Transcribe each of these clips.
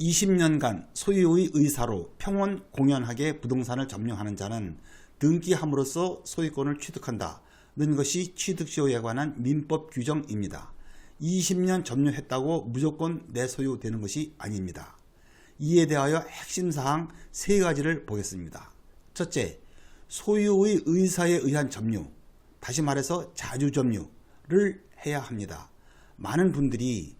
20년간 소유의 의사로 평온 공연하게 부동산을 점령하는 자는 등기함으로써 소유권을 취득한다는 것이 취득시효에 관한 민법 규정입니다. 20년 점유했다고 무조건 내 소유되는 것이 아닙니다. 이에 대하여 핵심 사항 세 가지를 보겠습니다. 첫째, 소유의 의사에 의한 점유, 다시 말해서 자주 점유를 해야 합니다. 많은 분들이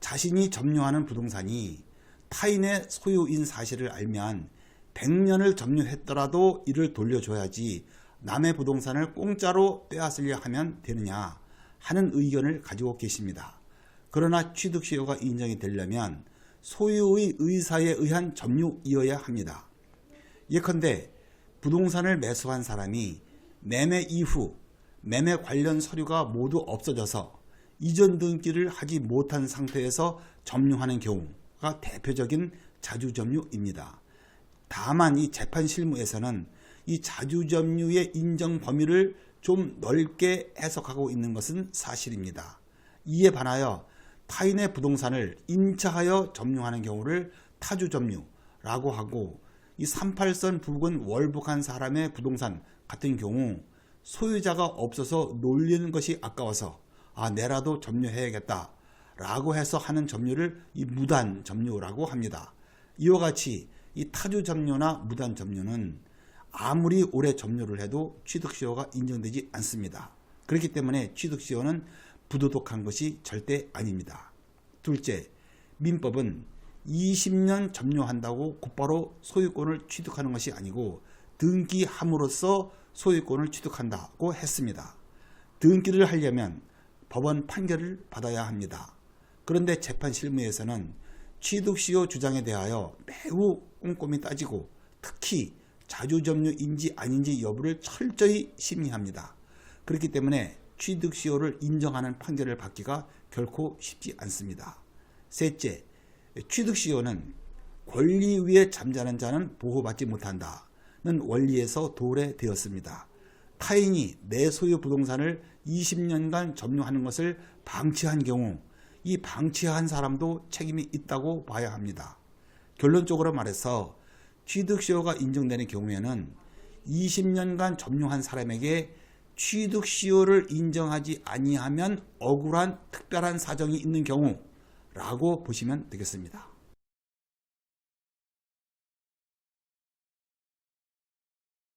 자신이 점유하는 부동산이 타인의 소유인 사실을 알면 100년을 점유했더라도 이를 돌려줘야지 남의 부동산을 공짜로 빼앗으려 하면 되느냐 하는 의견을 가지고 계십니다. 그러나 취득시효가 인정이 되려면 소유의 의사에 의한 점유이어야 합니다. 예컨대 부동산을 매수한 사람이 매매 이후 매매 관련 서류가 모두 없어져서 이전 등기를 하지 못한 상태에서 점유하는 경우 가 대표적인 자주점유입니다. 다만 이 재판 실무에서는 이 자주점유의 인정 범위를 좀 넓게 해석하고 있는 것은 사실입니다. 이에 반하여 타인의 부동산을 임차하여 점유하는 경우를 타주점유라고 하고 이 38선 부근 월북한 사람의 부동산 같은 경우 소유자가 없어서 놀리는 것이 아까워서 아 내라도 점유해야겠다 라고 해서 하는 점유를 이 무단 점유라고 합니다. 이와 같이 이 타주 점유나 무단 점유는 아무리 오래 점유를 해도 취득시효가 인정되지 않습니다. 그렇기 때문에 취득시효는 부도덕한 것이 절대 아닙니다. 둘째, 민법은 20년 점유한다고 곧바로 소유권을 취득하는 것이 아니고 등기함으로써 소유권을 취득한다고 했습니다. 등기를 하려면 법원 판결을 받아야 합니다. 그런데 재판 실무에서는 취득시효 주장에 대하여 매우 꼼꼼히 따지고 특히 자주점유인지 아닌지 여부를 철저히 심의합니다. 그렇기 때문에 취득시효를 인정하는 판결을 받기가 결코 쉽지 않습니다. 셋째, 취득시효는 권리 위에 잠자는 자는 보호받지 못한다는 원리에서 도래되었습니다. 타인이 내 소유 부동산을 20년간 점유하는 것을 방치한 경우 이 방치한 사람도 책임이 있다고 봐야 합니다. 결론적으로 말해서 취득시효가 인정되는 경우에는 20년간 점유한 사람에게 취득시효를 인정하지 아니하면 억울한 특별한 사정이 있는 경우라고 보시면 되겠습니다.